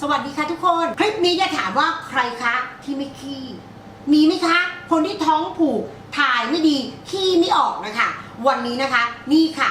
สวัสดีค่ะทุกคน คลิปนี้จะถามว่าใครคะที่ไม่ขี้ มีไหมคะ คนที่ท้องผูกถ่ายไม่ดีขี้ไม่ออกนะคะ วันนี้นะคะ นี่ค่ะ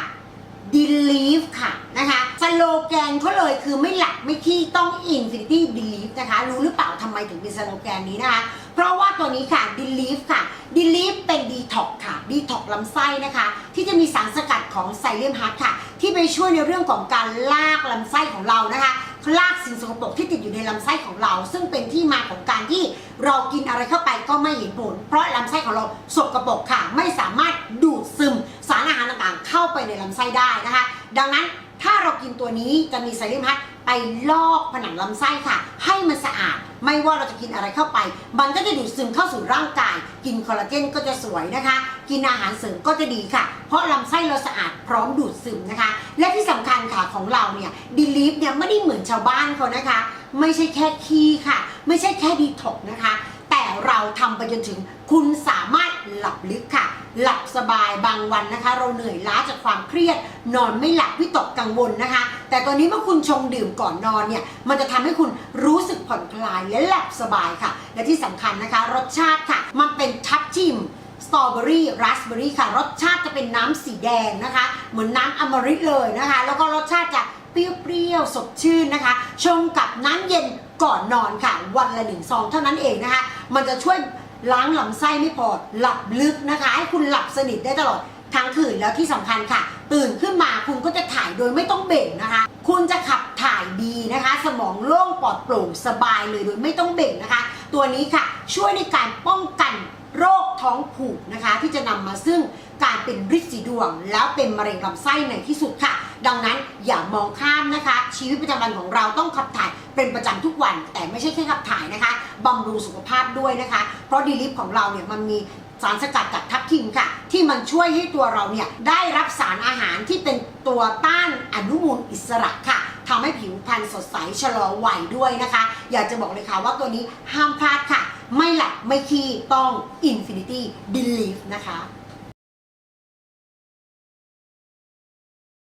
believe ค่ะนะคะสโลแกนเขาเลยคือไม่หลับไม่ขี้ต้อง infinity believe นะคะ รู้หรือเปล่าทำไมถึงเป็นสโลแกนนี้นะคะ เพราะว่าตัวนี้ค่ะ believe ค่ะ believe เป็น detox ค่ะ detox ลำไส้นะคะ ที่จะมีสารสกัดของไซเลียมฮัทค่ะ ที่ไปช่วยในเรื่องของการลากลำไส้ของเรานะคะ ลากสิ่งสกปรกที่ติดอยู่ในลำไส้ของเรา ซึ่งเป็นที่มาของการที่เรากินอะไรเข้าไปก็ไม่เห็นผล เพราะลำไส้ของเราสกปรกค่ะ ไม่สามารถดูดซึมสารอาหารต่างๆ เข้าไปในลำไส้ได้นะคะ ดังนั้นถ้าเรากินตัวนี้จะมีไซริมฮัทไปลอกผนังลำไส้ค่ะ ให้มันสะอาด ไม่ว่าเราจะกินอะไรเข้าไป มันก็จะดูดซึมเข้าสู่ร่างกาย กินคอลลาเจนก็จะสวยนะคะ กินอาหารเสริมก็จะดีค่ะ เพราะลำไส้เราสะอาดพร้อมดูดซึมนะคะ และที่สำคัญค่ะของเราเนี่ยดีลีฟเนี่ยไม่ได้เหมือนชาวบ้านเขานะคะ ไม่ใช่แค่ขี้ค่ะ ไม่ใช่แค่ดีท็อกนะคะ แต่เราทำไปจนถึงคุณสามารถหลับลึกค่ะ หลับสบายบางวันนะคะ เราเหนื่อยล้าจากความเครียด นอนไม่หลับวิตกกังวลนะคะ แต่ตอนนี้เมื่อคุณชงดื่มก่อนนอนเนี่ยมันจะทำให้คุณรู้สึกผ่อนคลายและหลับสบายค่ะ และที่สำคัญนะคะ รสชาติค่ะ มันเป็นทับทิมสตรอเบอรี่ราสเบอรี่ค่ะ รสชาติจะเป็นน้ำสีแดงนะคะ เหมือนน้ำอมฤตเลยนะคะ แล้วก็รสชาติจะเปรี้ยวๆสดชื่นนะคะ ชงกับน้ำเย็นก่อนนอนค่ะ วันละหนึ่งซองเท่านั้นเองนะคะ มันจะช่วย ล้างลำไส้ไม่พอหลับลึกนะคะ ให้คุณหลับสนิทได้ตลอดทั้งคืนแล้วที่สำคัญค่ะ ตื่นขึ้นมาคุณก็จะถ่ายโดยไม่ต้องเบ่งนะคะ คุณจะขับถ่ายดีนะคะ สมองโล่งปลอดโปร่งสบายเลยโดยไม่ต้องเบ่งนะคะ ตัวนี้ค่ะช่วยในการป้องกันโรคท้องผูกนะคะ ที่จะนำมาซึ่งการเป็นริดสีดวง แล้วเป็นมะเร็งลำไส้ในที่สุดค่ะ ดังนั้นอย่ามองข้ามนะคะ ชีวิตประจำวันของเราต้องขับถ่ายเป็นประจำทุกวัน แต่ไม่ใช่แค่ขับถ่ายนะคะบำรุงสุขภาพด้วยนะคะ เพราะดีลิฟของเราเนี่ยมันมีสารสกัดจากทับทิมค่ะ ที่มันช่วยให้ตัวเราเนี่ยได้รับสารอาหารที่เป็นตัวต้านอนุมูลอิสระค่ะทำให้ผิวพรรณสดใสชะลอวัยด้วยนะคะ อยากจะบอกเลยค่ะว่าตัวนี้ห้ามพลาดค่ะ ไม่หลับไม่ขี้ต้อง Infinity Belief นะคะ